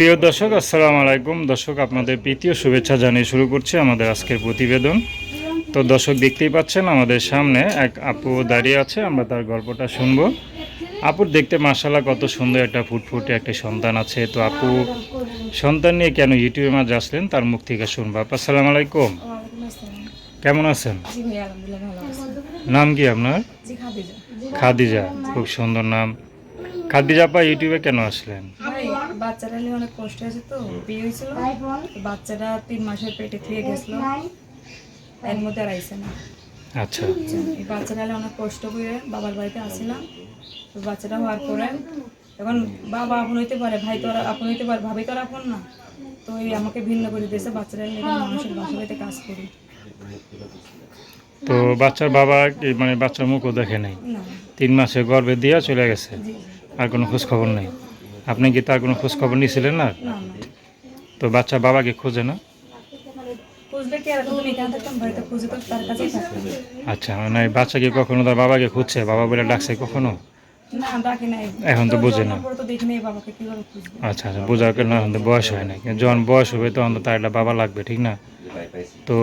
প্রিয় দর্শক আসসালাম আলাইকুম। দর্শক আপনাদের প্রীতীয় শুভেচ্ছা জানিয়ে শুরু করছি আমাদের আজকের প্রতিবেদন। তো দর্শক দেখতেই পাচ্ছেন আমাদের সামনে এক আপু দাঁড়িয়ে আছে আমরা তার গল্পটা শুনব। আপুর দেখতে মার্শাল্লাহ কত সুন্দর একটা ফুটফুটে একটা সন্তান আছে। তো আপু সন্তান নিয়ে কেন ইউটিউবে মাঝে আসলেন? তার মুখ থেকে শুনব। আপু আসসালামু আলাইকুম। কেমন আছেন? নাম কি আপনার? খাদিজা। খুব সুন্দর নাম। খাদিজা আপা ইউটিউবে কেন আসলেন? বাচ্চাটা নিয়ে অনেক কষ্ট হয়েছে তো বিয়ে হয়েছিল। বাচ্চাটা তিন মাসের পেটে খেয়ে গেছিল। এর মধ্যে আর আইসে না। আচ্ছা। এই বাচ্চাটা অনেক কষ্ট করে বাবার বাড়িতে আসিলাম তো বাচ্চাটা হওয়ার পরে এখন বাবা আপন হইতে পারে ভাই তো আর আপন হইতে পারে ভাবি তো আর আপন না। তো এই আমাকে ভিন্ন করে দিয়েছে বাচ্চাটা নিয়ে মানুষের বাসা বাড়িতে কাজ করি। তো বাচ্চার বাবা মানে বাচ্চার মুখও দেখে নাই? তিন মাসে গর্ভে দিয়া চলে গেছে। আর কোনো খোঁজ খবর নেই? আপনি কি তার কোনো খোঁজ খবর নিয়েছিলেন না? তো বাচ্চা বাবাকে খোঁজে না? আচ্ছা মানে বাচ্চা কি কখনো তার বাবাকে খুঁজছে? বাবা বলে ডাকছে কখনো? এখন তো বোঝে না। আচ্ছা আচ্ছা বোঝার কারণে এখন তো বয়স হয় না যখন বয়স হবে তখন তো তার একটা বাবা লাগবে ঠিক না? তো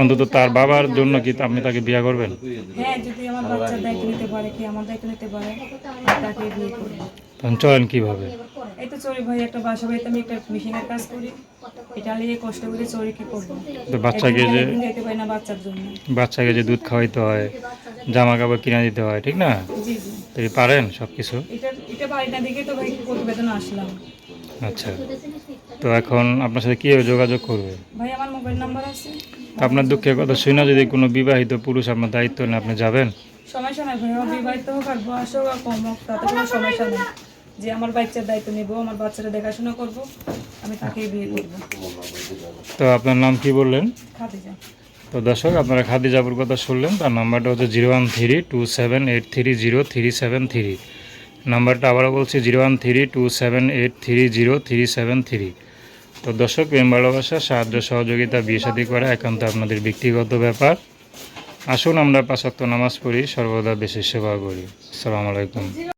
অন্তত তার বাবার জন্য কি আপনি তাকে বিয়ে করবেন? হ্যাঁ যদি আমার বাচ্চার দায়িত্ব নিতে পারে কি আমার দায়িত্ব নিতে পারে তাকে বিয়ে করব। তখন চলেন কীভাবে? এই তো চলি ভাই একটা বাসা বাড়িতে আমি একটা মেশিনের কাজ করি। এটা নিয়ে কষ্ট করে চলি কি করব? তো বাচ্চাকে যে একদিন পারি না বাচ্চার জন্য। বাচ্চাকে যে দুধ খাওয়াইতে হয় জামা কাপড় কিনে দিতে হয় ঠিক না? জি জি। পারেন সব কিছু এটা এটা বাড়ি না দেখে তো ভাই প্রতিবেদন আসলাম। আচ্ছা। তো এখন আপনার সাথে কীভাবে যোগাযোগ করবে? ভাই আমার মোবাইল নাম্বার আছে। আপনার দুঃখের কথা শুনে না যদি কোনো বিবাহিত পুরুষ আপনার দায়িত্ব নেই আপনি যাবেন? সমস্যা নাই ভাই বিবাহিত হোক আর বয়স হোক আর কম হোক তাতে কোনো সমস্যা নেই। যে আমার বাচ্চার দায়িত্ব নেব আমার দেখাশোনা করব আমি তাকেই বিয়ে করব। তো আপনার নাম কি বললেন? তো দর্শক আপনারা খাদিজাপুর কথা শুনলেন তার নাম্বারটা হচ্ছে zero one three two seven eight three zero three seven three. নাম্বারটা আবারও বলছি, zero one three two seven eight three zero three seven three. তো দর্শক, প্রেম ভালোবাসা, সাহায্য, সহযোগিতা, বিয়ে সাদী করা একান্ত আপনাদের ব্যক্তিগত ব্যাপার। আসুন আমরা পাশাক্ত নামাজ পড়ি, সর্বদা বেশি সেবা করি। আসসালামু আলাইকুম।